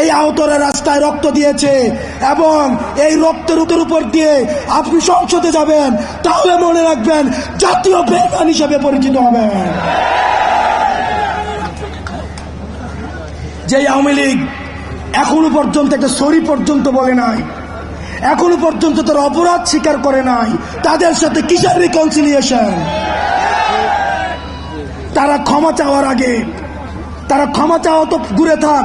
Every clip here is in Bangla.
এই আহতরা রাস্তায় রক্ত দিয়েছে এবং এই রক্তের উপর উপর দিয়ে আপনি সংসদে যাবেন, তাহলে মনে রাখবেন জাতীয় বেগান হিসেবে পরিচিত হবেন। যে আওয়ামী লীগ এখনও পর্যন্ত একটা সরি পর্যন্ত বলে নাই, এখনও পর্যন্ত তার অপরাধ স্বীকার করে নাই, তাদের সাথে কিসের রিকনসিলিয়েশন তারা ক্ষমা চাওয়ার আগে, তারা ক্ষমা চাওয়া তো ঘুরে থাক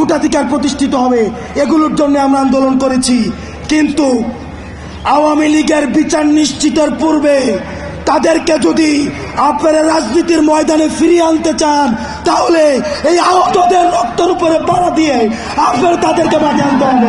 ভোটাধিকার প্রতিষ্ঠিত হবে। এগুলোর জন্য আমরা আন্দোলন করেছি। কিন্তু আওয়ামী লীগের বিচার নিশ্চিতের পূর্বে তাদেরকে যদি আপনারা রাজনীতির ময়দানে ফিরিয়ে আনতে চান, তাহলে এই আহতদের রক্তের উপরে পাড়া দিয়ে আপনারা তাদেরকে বাঁধে আনতে হবে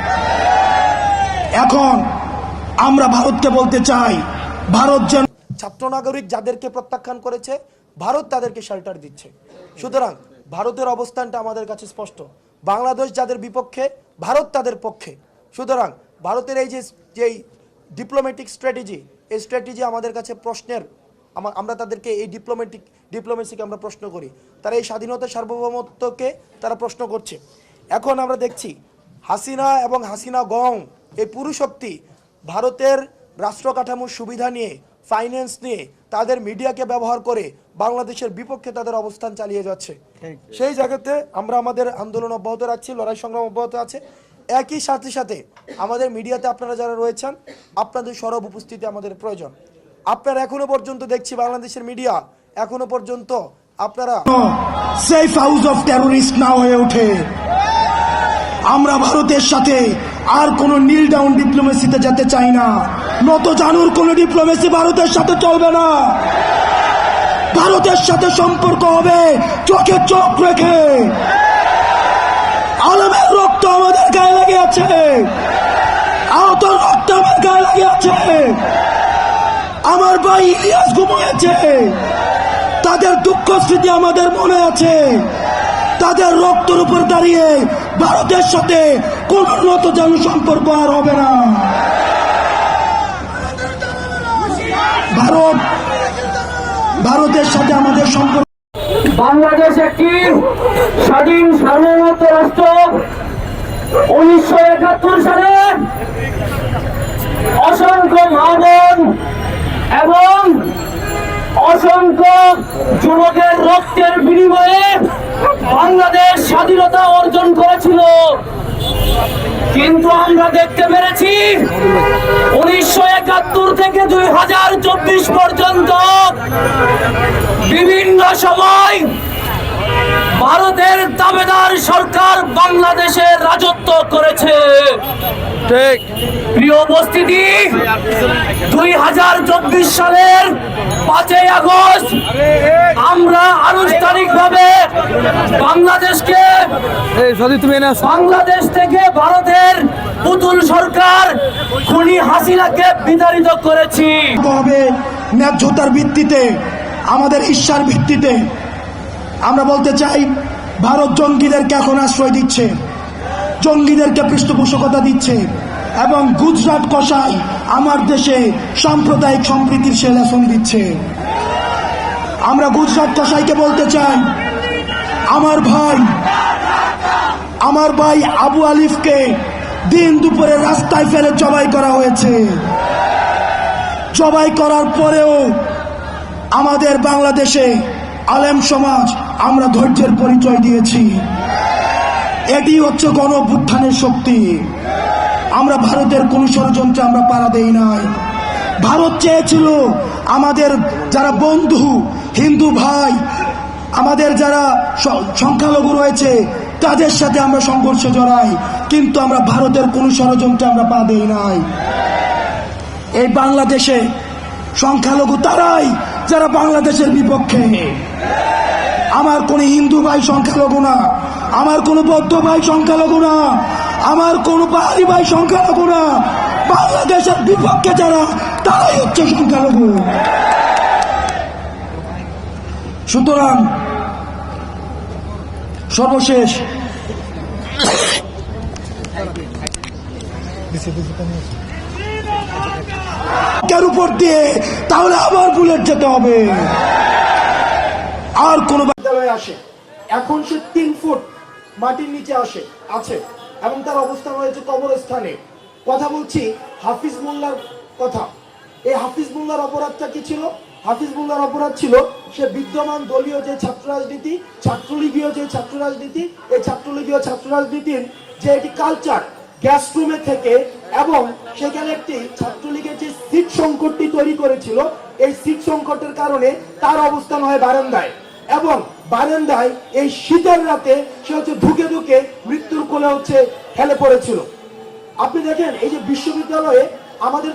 এখন আমরা ভারতকে বলতে চাই, ভারত যেন ছাত্র নাগরিক যাদেরকে প্রত্যাখ্যান করেছে, ভারত তাদেরকে শেল্টার দিচ্ছে। সুতরাং ভারতের অবস্থানটা আমাদের কাছে স্পষ্ট। বাংলাদেশ যাদের বিপক্ষে, ভারত তাদের পক্ষে। সুতরাং ভারতের এই যে যেই ডিপ্লোম্যাটিক স্ট্র্যাটেজি এই স্ট্র্যাটেজি আমাদের কাছে প্রশ্নের আমরা তাদেরকে এই ডিপ্লোম্যাটিক ডিপ্লোমেসিকে আমরা প্রশ্ন করি। তারা এই স্বাধীনতা সার্বভৌমত্বকে তারা প্রশ্ন করছে। এখন আমরা দেখছি হাসিনা এবং হাসিনা গং এই পুরু শক্তি ভারতের রাষ্ট্র কাঠামোর সুবিধা নিয়ে ফাইন্যান্স নিয়ে তাদের মিডিয়াকে ব্যবহার করে বাংলাদেশের বিপক্ষে তাদের অবস্থান চালিয়ে যাচ্ছে। সেই জায়গাতে আমরা আমাদের আন্দোলন অব্যাহত রাখছি লড়াই সংগ্রাম অব্যাহত আছে। একই সাথে সাথে আমাদের মিডিয়াতে আপনারা যারা রয়েছেন আপনাদের সরব উপস্থিতি আমাদের প্রয়োজন। আপনারা এখনও পর্যন্ত দেখছি বাংলাদেশের মিডিয়া এখনও পর্যন্ত আপনারা সেফ হাউস অফ টেরোরিস্ট না হয়ে ওঠে। আমরা ভারতের সাথে আর কোন নীল ডাউন ডিপ্লোমেসিতে যেতে চাই না। নত জানুর কোন ডিপ্লোমেসি ভারতের সাথে চলবে না। ভারতের সাথে সম্পর্ক হবে চোখে চোখ রেখে। আলমের রক্ত আমাদের গায়ে লেগে আছে। আহত রক্ত আমার গায়ে লেগে আছে। আমার ভাই ইলিয়াস ঘুমিয়েছে। তাদের দুঃখ স্মৃতি আমাদের মনে আছে। তাদের রক্তের উপর দাঁড়িয়ে ভারতের সাথে কোন মতো যেন সম্পর্ক আর হবে না। ভারত, ভারতের সাথে আমাদের সম্পর্ক বাংলাদেশ একটি স্বাধীন সার্বভৌমত্ব রাষ্ট্র। উনিশশো একাত্তর সালে অসংখ্য মা এবং অসংখ্য যুবকের রক্তের বিনিময়ে বাংলাদেশ স্বাধীনতা অর্জন করেছিল। কিন্তু আমরা দেখতে পেরেছি উনিশশো একাত্তর থেকে দুই হাজার চব্বিশ পর্যন্ত বিভিন্ন সময় ভারতের দাবেদার সরকার বাংলাদেশে রাজত্ব করেছে। প্রিয় উপস্থিতি দুই হাজার চব্বিশ সালের পাঁচই আগস্ট আমরা আনুষ্ঠানিকভাবে বাংলাদেশকে বাংলাদেশ থেকে ভারতের পুতুল সরকার খুনি হাসিনাকে বিতাড়িত করেছি। হবে ন্যায্যতার ভিত্তিতে আমাদের ঈর্ষার ভিত্তিতে। আমরা বলতে চাই ভারত জঙ্গিদেরকে এখন আশ্রয় দিচ্ছে জঙ্গিদেরকে পৃষ্ঠপোষকতা দিচ্ছে। এবং গুজরাট কষাই আমার দেশে সাম্প্রদায়িক সম্প্রীতির সে লেসন দিচ্ছে। আমরা গুজরাট কষাইকে বলতে চাই, আমার ভাই আমার ভাই আবু আলিফকে দিন দুপুরে রাস্তায় ফেলে জবাই করা হয়েছে। জবাই করার পরেও আমাদের বাংলাদেশে আলেম সমাজ আমরা ধৈর্যের পরিচয় দিয়েছি। এটি হচ্ছে গণ শক্তি। আমরা ভারতের কোন ষড়যন্ত্রে আমরা পাড়া দেই নাই। ভারত চেয়েছিল আমাদের যারা বন্ধু, হিন্দু ভাই, আমাদের যারা সংখ্যালঘু রয়েছে, তাদের সাথে আমরা সংঘর্ষে জড়াই, কিন্তু আমরা ভারতের কোন ষড়যন্ত্রে আমরা পা দেই নাই। এই বাংলাদেশে সংখ্যালঘু তারাই যারা বাংলাদেশের বিপক্ষে। আমার কোন হিন্দু ভাই সংখ্যালঘু না, আমার কোন বৌদ্ধ ভাই সংখ্যালঘু না আমার কোন পাহাড়ি ভাই সংখ্যালঘু না। বাংলাদেশের বিপক্ষে যারা, তারাই হচ্ছে সংখ্যালঘু সুতরাং, সর্বশেষ উপর দিয়ে তাহলে আবার বুলেট যেতে হবে। আর কোন বিদ্যালয়ে আসে। এখন সে তিন ফুট মাটির নিচে আসে। আছে। এবং তার অবস্থান রয়েছে কবরস্থানে। কথা বলছি হাফিজ মোল্লার কথা। এই হাফিজ মোল্লার অপরাধটা কি ছিল? হাফিজ মোল্লার অপরাধ ছিল সে বিদ্যমান দলীয় যে ছাত্র রাজনীতি, ছাত্রলীগীয় যে ছাত্র রাজনীতি, এই ছাত্রলীগীয় ছাত্র রাজনীতির যে এটি কালচার গ্যাস রুমে থেকে এবং সেখানে একটি ছাত্রলীগের যে সিট সংকটটি তৈরি করেছিল, এই সিট সংকটের কারণে তার অবস্থান হয় বারান্দায়। এবং বারান্দায় এই শীতের রাতে সে হচ্ছে ঢুকে ঢুকে মৃত্যুর কোলে হচ্ছে ফেলে পড়েছিল। আপনি দেখেন, এই যে বিশ্ববিদ্যালয়ে আমাদের